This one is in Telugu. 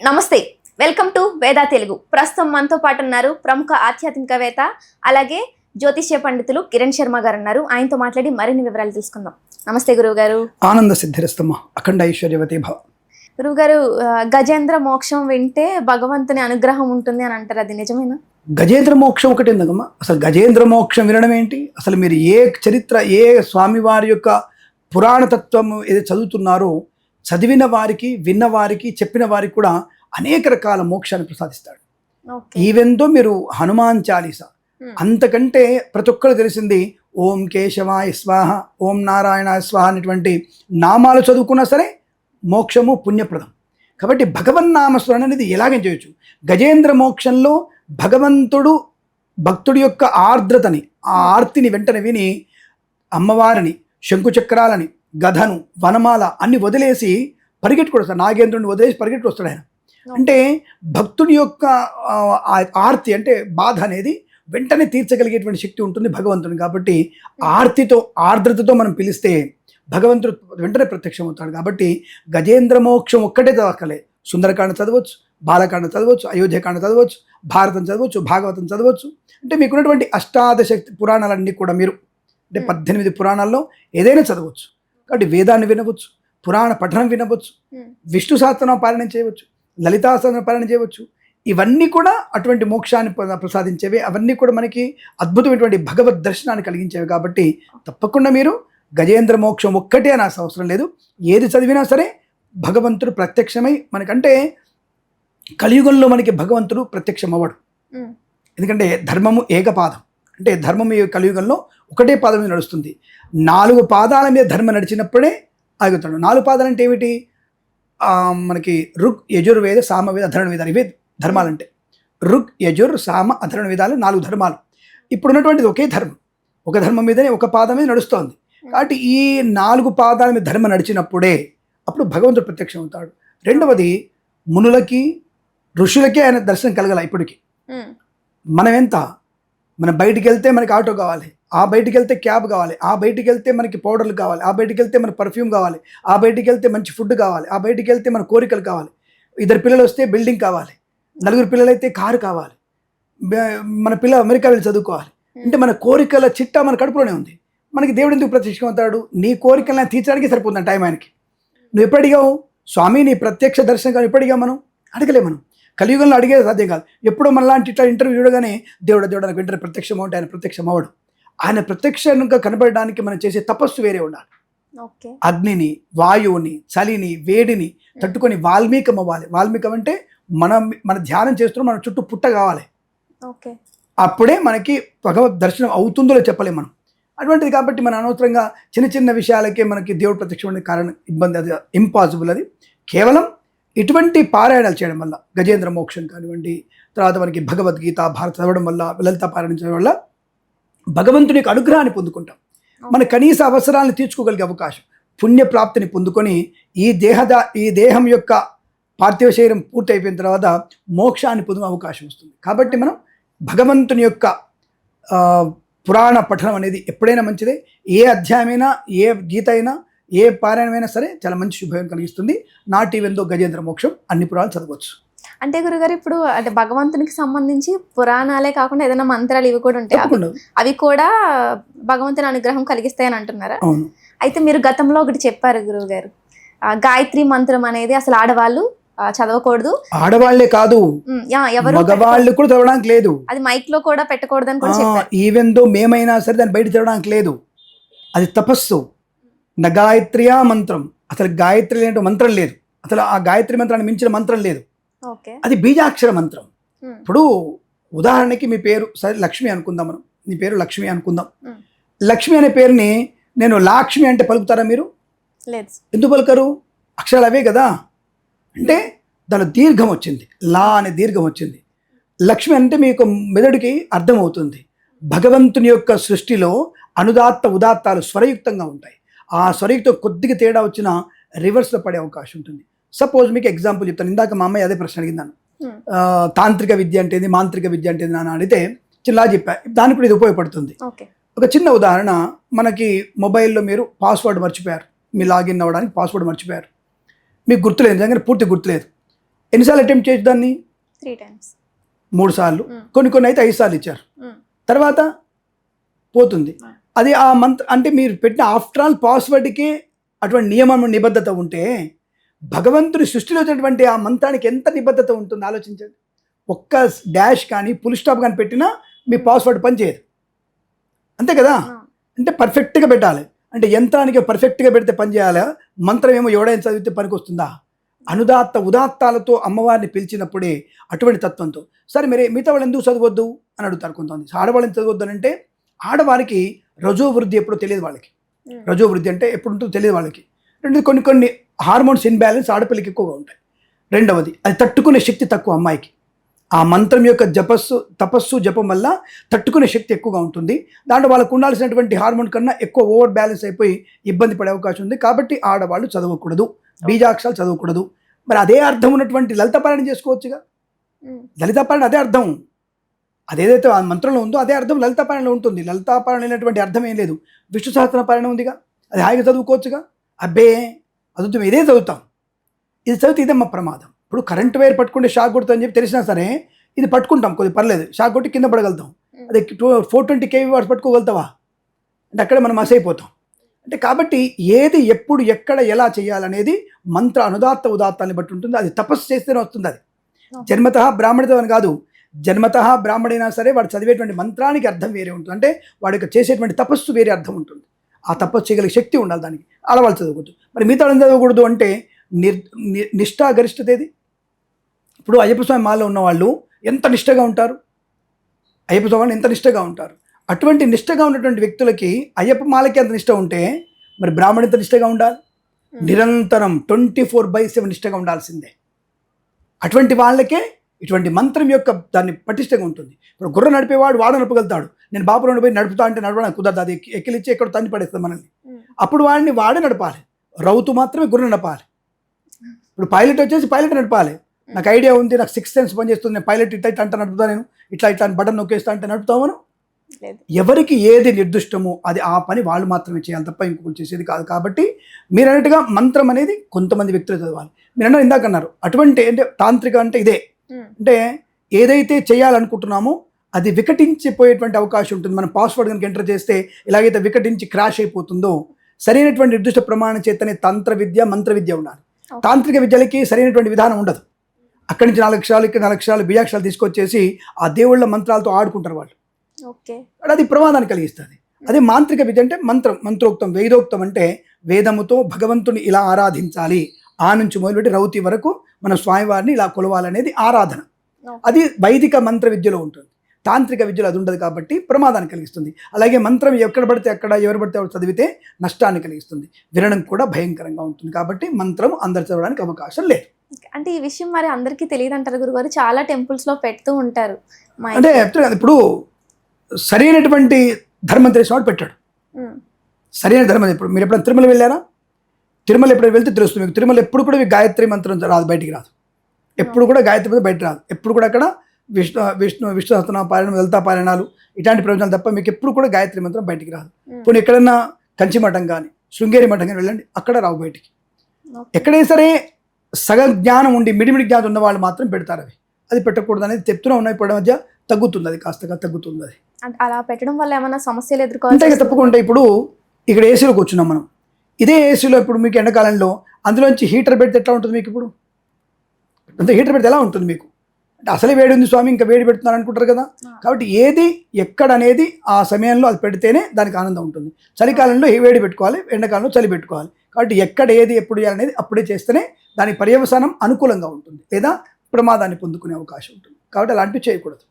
నమస్తే వెల్కమ్ టు వేదా తెలుగు. ప్రస్తుతం మనతో పాటు ఉన్నారు ప్రముఖ ఆధ్యాత్మికవేత్త అలాగే జ్యోతిష్య పండితులు కిరణ్ శర్మ గారు ఉన్నారు ఆయనతో మాట్లాడి మరిన్ని వివరాలు తెలుసుకుందాం నమస్తే గురువు గారు ఆనంద సిద్ధిరస్తమ్మ అఖండ ఐశ్వర్యవతి భవ. గురువు గారు గజేంద్ర మోక్షం వింటే భగవంతుని అనుగ్రహం ఉంటుంది అని అంటారు. అది నిజమేనా? గజేంద్ర మోక్షం ఒకటి ఎందుకమ్మా అసలు గజేంద్ర మోక్షం వినడం ఏంటి? అసలు మీరు ఏ చరిత్ర ఏ స్వామివారి యొక్క పురాణ తత్వం ఏది చదువుతున్నారో చదివిన వారికి విన్న వారికి చెప్పిన వారికి కూడా అనేక రకాల మోక్షాన్ని ప్రసాదిస్తాడు. ఈవెందో మీరు హనుమాన్ చాలీస. అంతకంటే ప్రతి ఒక్కరు తెలిసింది ఓం కేశవాయ స్వాహ ఓం నారాయణ స్వాహ అనేటువంటి నామాలు చదువుకున్నా సరే మోక్షము పుణ్యప్రదం. కాబట్టి భగవన్నామ స్మరణ అనేది ఎలాగైనా చేయొచ్చు. గజేంద్ర మోక్షంలో భగవంతుడు భక్తుడి యొక్క ఆర్ద్రతని ఆ ఆర్తిని వెంటనే విని అమ్మవారిని శంకుచక్రాలని గధను వనమాల అన్ని వదిలేసి పరిగెట్టుకు వస్తాడు. నాగేంద్రుడిని వదిలేసి పరిగెట్టు వస్తాడు ఆయన. అంటే భక్తుడి యొక్క ఆర్తి అంటే బాధ అనేది వెంటనే తీర్చగలిగేటువంటి శక్తి ఉంటుంది భగవంతుని. కాబట్టి ఆర్తితో ఆర్ద్రతతో మనం పిలిస్తే భగవంతుడు వెంటనే ప్రత్యక్షమవుతాడు. కాబట్టి గజేంద్ర మోక్షం ఒక్కటే చదవక్కలే సుందరకాండ చదవచ్చు బాలకాండ చదవచ్చు అయోధ్యకాండ చదవచ్చు భారతం చదవచ్చు భాగవతం చదవచ్చు. అంటే మీకున్నటువంటి అష్టాదశక్తి పురాణాలన్నీ కూడా మీరు అంటే. పద్దెనిమిది పురాణాల్లో ఏదైనా చదవచ్చు. కాబట్టి వేదాన్ని వినవచ్చు పురాణ పఠనం వినవచ్చు. విష్ణు సహస్రనామ పాలన చేయవచ్చు లలితాసన పాలన చేయవచ్చు. ఇవన్నీ కూడా అటువంటి మోక్షాన్ని ప్ర- ప్రసాదించేవి. అవన్నీ కూడా మనకి అద్భుతమైనటువంటి భగవద్ దర్శనాన్ని కలిగించేవి కాబట్టి తప్పకుండా మీరు గజేంద్ర మోక్షం ఒక్కటే అని అవసరం లేదు. ఏది చదివినా సరే భగవంతుడు ప్రత్యక్షమై మనకంటే కలియుగంలో మనకి భగవంతుడు ప్రత్యక్షం అవ్వడు ఎందుకంటే ధర్మము ఏకపాదం. అంటే ధర్మం ఈ కలియుగంలో ఒకటే పాదం మీద నడుస్తుంది. నాలుగు పాదాల మీద ధర్మం నడిచినప్పుడే ఆగుతాడు. నాలుగు పాదాలు అంటే ఏమిటి? మనకి రుక్ యజుర్వేద సామవేద అధరణ వేదాలు ఇవే ధర్మాలంటే. రుక్ యజుర్ సామ అధరణ వేదాలు నాలుగు ధర్మాలు. ఇప్పుడు ఉన్నటువంటిది ఒకే ధర్మం. ఒక ధర్మం మీదనే ఒక పాదం మీద నడుస్తోంది. కాబట్టి ఈ నాలుగు పాదాల మీద ధర్మం నడిచినప్పుడే అప్పుడు భగవంతుడు ప్రత్యక్షం అవుతాడు. రెండవది మునులకి ఋషులకే ఆయన దర్శనం కలగల ఇప్పటికి. ఉమ్, మనం బయటికి వెళ్తే మనకి ఆటో కావాలి. ఆ బయటికి వెళ్తే క్యాబ్ కావాలి. ఆ బయటికి వెళ్తే మనకి పౌడర్లు కావాలి. ఆ బయటికి వెళ్తే మన పర్ఫ్యూమ్ కావాలి. ఆ బయటికి వెళ్తే మంచి ఫుడ్ కావాలి. ఆ బయటికి వెళ్తే మన కోరికలు కావాలి. ఇద్దరు పిల్లలు వస్తే బిల్డింగ్ కావాలి. నలుగురు పిల్లలు అయితే కారు కావాలి. మన పిల్ల అమెరికా వెళ్ళి చదువుకోవాలి. అంటే మన కోరికల చిట్టా మన కడుపులోనే ఉంది. మనకి దేవుడు ఎందుకు ప్రత్యక్షం అవుతాడు నీ కోరికలను తీర్చడానికి సరిపోతుంది టైం ఆయనకి. నువ్వు ఎప్పుడు అడిగావు? స్వామి నీ ప్రత్యక్ష దర్శనం కానీ ఎప్పుడు అడిగావు మనం? అడగలే మనం. కలియుగంలో అడిగేది సాధ్యం కాదు. ఎప్పుడో మనలాంటి ఇట్లా ఇంటర్వ్యూ చూడగానే దేవుడు దేవుడు నాకు వెంటనే ప్రత్యక్షం అవుంటే ఆయన ప్రత్యక్షం అవ్వడు. ఆయన ప్రత్యక్షంగా కనబడడానికి మనం చేసే తపస్సు వేరే ఉండాలి. అగ్నిని వాయువుని చలిని వేడిని తట్టుకొని వాల్మీకం అవ్వాలి. వాల్మీకం అంటే మనం మన ధ్యానం చేస్తున్నాం మన చుట్టూ పుట్ట కావాలి. ఓకే. అప్పుడే మనకి భగవద్ దర్శనం అవుతుందో చెప్పలేం మనం. అటువంటిది కాబట్టి మన అనవసరంగా చిన్న చిన్న విషయాలకే మనకి దేవుడు ప్రత్యక్షం అనే కారణం ఇబ్బంది అది ఇంపాసిబుల్ అది. కేవలం ఇటువంటి పారాయణాలు చేయడం వల్ల గజేంద్ర మోక్షం కానివ్వండి తర్వాత మనకి భగవద్గీత భారత చదవడం వల్ల లలిత పారాయణ చేయడం వల్ల భగవంతుని యొక్క అనుగ్రహాన్ని పొందుకుంటాం. మన కనీస అవసరాలను తీర్చుకోగలిగే అవకాశం. పుణ్య ప్రాప్తిని పొందుకొని ఈ దేహద ఈ దేహం యొక్క పార్థివ శరీరం పూర్తి అయిపోయిన తర్వాత మోక్షాన్ని పొందే అవకాశం వస్తుంది. కాబట్టి మనం భగవంతుని యొక్క పురాణ పఠనం అనేది ఎప్పుడైనా మంచిదే. ఏ అధ్యాయమైనా ఏ గీత అయినా ఏ పారాయణమైనా సరే చాలా మంచి శుభయం కలిగిస్తుంది. నాటి వెందో గజేంద్ర మోక్షం. అన్ని పురాణాలు చదవచ్చు. అంటే గురుగారు ఇప్పుడు అంటే భగవంతునికి సంబంధించి పురాణాలే కాకుండా ఏదైనా మంత్రాలు ఇవి కూడా ఉంటాయి? అవి- కూడా భగవంతుని అనుగ్రహం కలిగిస్తాయని అంటున్నారా? అయితే మీరు గతంలో ఒకటి చెప్పారు గురువు గారు గాయత్రి మంత్రం అనేది అసలు ఆడవాళ్ళు చదవకూడదు. ఆడవాళ్ళే కాదు. మగవాళ్ళు కూడా చదవడానికి లేదు. అది మైక్లో కూడా పెట్టకూడదని కూడా చెప్పారు. ఈవెన్ దో మేమైనా సరే దాన్ని బయట చదవడానికి లేదు. అది తపస్సు. నా గాయత్రియా మంత్రం. అసలు గాయత్రి లేని మంత్రం లేదు. అసలు ఆ గాయత్రి మంత్రాన్ని మించిన మంత్రం లేదు. అది బీజాక్షర మంత్రం. ఇప్పుడు ఉదాహరణకి మీ పేరు సరే లక్ష్మి అనుకుందాం మనం. మీ పేరు లక్ష్మి అనుకుందాం. లక్ష్మి అనే పేరుని నేను లాక్ష్మి అంటే పలుకుతారా మీరు? లేదు. ఎందుకు పలుకరు? అక్షరాలు అవే కదా. అంటే దాని దీర్ఘం వచ్చింది. లా అనే దీర్ఘం వచ్చింది. లక్ష్మి అంటే మీకు మెదడుకి అర్థమవుతుంది భగవంతుని యొక్క సృష్టిలో అనుదాత్త ఉదాత్తాలు స్వరయుక్తంగా ఉంటాయి. ఆ స్వరయుక్తం కొద్దిగా తేడా వచ్చినా రివర్స్లో పడే అవకాశం ఉంటుంది. సపోజ్ మీకు ఎగ్జాంపుల్ చెప్తాను. ఇందాక మా అమ్మాయి అదే ప్రశ్న అడిగిందాను. తాంత్రిక విద్య అంటే ఏంది? మాంత్రిక విద్య అంటే అని అడిగితే చిన్నలా చెప్పా. దానికి కూడా ఇది ఉపయోగపడుతుంది. ఒక చిన్న ఉదాహరణ మనకి మొబైల్లో మీరు పాస్వర్డ్ మర్చిపోయారు. మీ లాగిన్ అవ్వడానికి పాస్వర్డ్ మర్చిపోయారు. మీకు గుర్తులేదు నిజంగా పూర్తి గుర్తులేదు. ఎన్నిసార్లు అటెంప్ట్ చేయొచ్చు దాన్ని? త్రీ టైమ్స్ మూడు సార్లు. కొన్ని కొన్ని అయితే ఐదు సార్లు ఇచ్చారు. తర్వాత పోతుంది. అది ఆ మంత్ అంటే మీరు పెట్టిన ఆఫ్టర్ ఆల్ పాస్వర్డ్కి అటువంటి నియమం నిబద్ధత ఉంటే భగవంతుడి సృష్టిలో వచ్చినటువంటి ఆ మంత్రానికి ఎంత నిబద్ధత ఉంటుంది ఆలోచించండి. ఒక్క డాష్ కానీ పుల్ స్టాప్ కానీ పెట్టినా మీ పాస్వర్డ్ పనిచేయదు. అంతే కదా? అంటే పర్ఫెక్ట్గా పెట్టాలి. అంటే యంత్రానికి పర్ఫెక్ట్గా పెడితే పని చేయాలా? మంత్రం ఏమో ఎవడైనా చదివితే పనికి వస్తుందా? అనుదాత్త ఉదాత్తాలతో అమ్మవారిని పిలిచినప్పుడే అటువంటి తత్వంతో. సరే మరి మిగతా వాళ్ళు ఎందుకు చదవద్దు అని అడుగుతారు కొంతమంది. ఆడవాళ్ళని చదవద్దు అని అంటే ఆడవారికి రజో వృద్ధి ఎప్పుడో తెలియదు వాళ్ళకి. రజో వృద్ధి అంటే ఎప్పుడు ఉంటుందో తెలియదు వాళ్ళకి. రెండు కొన్ని కొన్ని హార్మోన్స్ ఇన్బ్యాలెన్స్ ఆడపిల్లకి ఎక్కువగా ఉంటాయి. రెండవది అది తట్టుకునే శక్తి తక్కువ అమ్మాయికి. ఆ మంత్రం యొక్క జపస్సు తపస్సు జపం వల్ల తట్టుకునే శక్తి ఎక్కువగా ఉంటుంది. దాంట్లో వాళ్ళకు ఉండాల్సినటువంటి హార్మోన్ కన్నా ఎక్కువ ఓవర్ బ్యాలెన్స్ అయిపోయి ఇబ్బంది పడే అవకాశం ఉంది. కాబట్టి ఆడవాళ్ళు చదవకూడదు బీజాక్షరాలు చదవకూడదు. మరి అదే అర్థం ఉన్నటువంటి లలిత పారాయణ చేసుకోవచ్చుగా? లలిత పారాయణ అదే అర్థం. అదేదైతే ఆ మంత్రంలో ఉందో అదే అర్థం లలిత పారాయణలో ఉంటుంది. లలితా పారాయణ అనేటువంటి అర్థం ఏం లేదు. విష్ణు సహస్ర పారాయణ ఉందిగా? అది హాయిగా చదువుకోవచ్చుగా? అబ్బే మేము ఇదే చదువుతాం? ఇది చదివితే ఇదే మా ప్రమాదం. ఇప్పుడు కరెంట్ వైర్ పట్టుకుంటే షాక్ కొడుతుందని చెప్పి తెలిసినా సరే ఇది పట్టుకుంటాం కొద్ది పర్లేదు. షాక్ కొట్టి కింద పడగలుగుతాం. అదే two four twenty KV watts పట్టుకోగలుగుతావా? అంటే అక్కడే మనం మస్ అయిపోతాం. అంటే కాబట్టి ఏది ఎప్పుడు ఎక్కడ ఎలా చేయాలనేది మంత్ర అనుదాత్త ఉదాత్తాన్ని బట్టి ఉంటుంది. అది తపస్సు చేస్తేనే వస్తుంది అది. జన్మత బ్రాహ్మణితం అని కాదు. జన్మత బ్రాహ్మడైనా సరే వాడు చదివేటువంటి మంత్రానికి అర్థం వేరే ఉంటుంది. అంటే వాడి యొక్క చేసేటువంటి తపస్సు వేరే అర్థం ఉంటుంది. ఆ తపస్సు చేయగలిగే శక్తి ఉండాలి దానికి. అలా వాళ్ళు చదవకూడదు. మరి మిగతా చదవకూడదు అంటే నిర్ ని- నిష్ఠా గరిష్టత ఏది ఇప్పుడు అయ్యప్ప స్వామి మాలో ఉన్న వాళ్ళు ఎంత నిష్టగా ఉంటారు? అయ్యప్ప స్వామి ఎంత నిష్టగా ఉంటారు? అటువంటి నిష్టగా ఉన్నటువంటి వ్యక్తులకి అయ్యప్ప మాలకి అంత నిష్ట ఉంటే మరి బ్రాహ్మణ ఎంత నిష్టగా ఉండాలి? నిరంతరం ట్వంటీ ఫోర్ బై సెవెన్ నిష్టగా ఉండాల్సిందే. అటువంటి వాళ్ళకే ఇటువంటి మంత్రం యొక్క దాన్ని పటిష్టంగా ఉంటుంది. ఇప్పుడు గుర్ర నడిపేవాడు వాడు నడపగలుగుతాడు. నేను బాపులో పోయి నడుపుతా అంటే నడపడానికి కుదరదు. అది ఎక్కి- ఎక్కిలిచ్చి ఎక్కడ తన్ని పడేస్తుంది మనల్ని. అప్పుడు వాడిని వాడే నడపాలి. రౌతు మాత్రమే గుర్ర నడపాలి. ఇప్పుడు పైలట్ వచ్చేసి పైలట్ నడపాలి. నాకు ఐడియా ఉంది నాకు సిక్స్ సెన్స్ పనిచేస్తుంది. నేను పైలట్ ఇట్లా ఇట్లా అంటే నడుపుతా నేను. ఇట్లా ఇట్లా బటన్ నొక్కేస్తా అంటే నడుపుతామను ఎవరికి ఏది నిర్దిష్టమో అది ఆ పని వాళ్ళు మాత్రమే చేయాలి. తప్ప ఇంకొకరు చేసేది కాదు. కాబట్టి మీరు అన్నట్టుగా మంత్రం అనేది కొంతమంది వ్యక్తులు చదవాలి. మీరు అన్నారు ఇందాక అన్నారు. అటువంటి అంటే తాంత్రిక అంటే ఇదే. అంటే ఏదైతే చేయాలనుకుంటున్నామో అది వికటించిపోయేటువంటి అవకాశం ఉంటుంది. మనం పాస్వర్డ్ కనుక ఎంటర్ చేస్తే ఎలాగైతే వికటించి క్రాష్ అయిపోతుందో సరైనటువంటి నిర్దిష్ట ప్రమాణం చేతనే తంత్ర విద్య మంత్ర విద్య ఉండాలి. తాంత్రిక విద్యలకి సరైనటువంటి విధానం ఉండదు. అక్కడి నుంచి నాలుగు అక్షరాలు ఇక్కడ నాలుగు అక్షరాలు బియాక్షరాలు తీసుకొచ్చేసి ఆ దేవుళ్ళ మంత్రాలతో ఆడుకుంటారు వాళ్ళు. ఓకే అది ప్రమాదాన్ని కలిగిస్తుంది. అదే మాంత్రిక విద్య అంటే మంత్రం. మంత్రోక్తం వేదోక్తం అంటే వేదముతో భగవంతుని ఇలా ఆరాధించాలి. ఆ నుంచి మొదలుపెట్టి రౌతి వరకు మన స్వామివారిని ఇలా కొలవాలనేది ఆరాధన. అది వైదిక మంత్ర విద్యలో ఉంటుంది. తాంత్రిక విద్యలో అది ఉండదు కాబట్టి ప్రమాదాన్ని కలిగిస్తుంది. అలాగే మంత్రం ఎక్కడ పడితే అక్కడ ఎవరు పడితే ఎవరు చదివితే నష్టాన్ని కలిగిస్తుంది. వినడం కూడా భయంకరంగా ఉంటుంది కాబట్టి మంత్రం అందరు చదవడానికి అవకాశం లేదు. అంటే ఈ విషయం మరి అందరికీ తెలియదు అంటారు గురుగారు. చాలా టెంపుల్స్లో పెడుతూ ఉంటారు. అంటే ఇప్పుడు సరైనటువంటి ధర్మం తెలిసిన వాడు పెట్టాడు. సరైన ధర్మం ఇప్పుడు మీరు ఎప్పుడైనా తిరుమల వెళ్ళారా? తిరుమల ఎప్పుడైనా వెళ్తే తెలుస్తుంది మీకు. తిరుమల ఎప్పుడు కూడా మీకు గాయత్రి మంత్రం రాదు బయటికి రాదు. ఎప్పుడు కూడా గాయత్రి మంత్రం బయట రాదు. ఎప్పుడు కూడా అక్కడ విష్ణు విష్ణు విష్ణు సహస్రనామ పారాయణం లలితా పారాయణాలు ఇట్లాంటి ప్రవచనాలు తప్ప మీకు ఎప్పుడు కూడా గాయత్రి మంత్రం బయటికి రాదు. పోనీ ఎక్కడన్నా కంచి మఠం కానీ శృంగేరి మఠం కానీ వెళ్ళండి అక్కడ రావు బయటికి. ఎక్కడైనా సరే సగ జ్ఞానం ఉండి మిడిమిడి జ్ఞానం ఉన్న వాళ్ళు మాత్రం పెడతారు అవి. అది పెట్టకూడదు అనేది చెప్తూనే ఉన్నాయి. ఇప్పుడు మధ్య తగ్గుతుంది అది కాస్తగా తగ్గుతుంది అది. అలా పెట్టడం వల్ల ఏమైనా సమస్యలు ఎదుర్కోవాలి తప్పకుండా. ఇప్పుడు ఇక్కడ ఏసీలో కూర్చున్నాం మనం. ఇదే ఏసీలో ఇప్పుడు మీకు ఎండాకాలంలో అందులోంచి హీటర్ పెడితే ఎట్లా ఉంటుంది మీకు ఇప్పుడు? అంతే హీటర్ పెడితే ఎలా ఉంటుంది మీకు? అంటే అసలే వేడి ఉంది స్వామి ఇంకా వేడి పెడుతున్నారు అనుకుంటారు కదా. కాబట్టి ఏది ఎక్కడ అనేది ఆ సమయంలో అది పెడితేనే దానికి ఆనందం ఉంటుంది. చలికాలంలో ఏ వేడి పెట్టుకోవాలి ఎండాకాలంలో చలి పెట్టుకోవాలి. కాబట్టి ఎక్కడ ఏది ఎప్పుడు చేయాలనేది అప్పుడే చేస్తేనే దాని పర్యవసానం అనుకూలంగా ఉంటుంది. లేదా ప్రమాదాన్ని పొందుకునే అవకాశం ఉంటుంది. కాబట్టి అలాంటివి చేయకూడదు.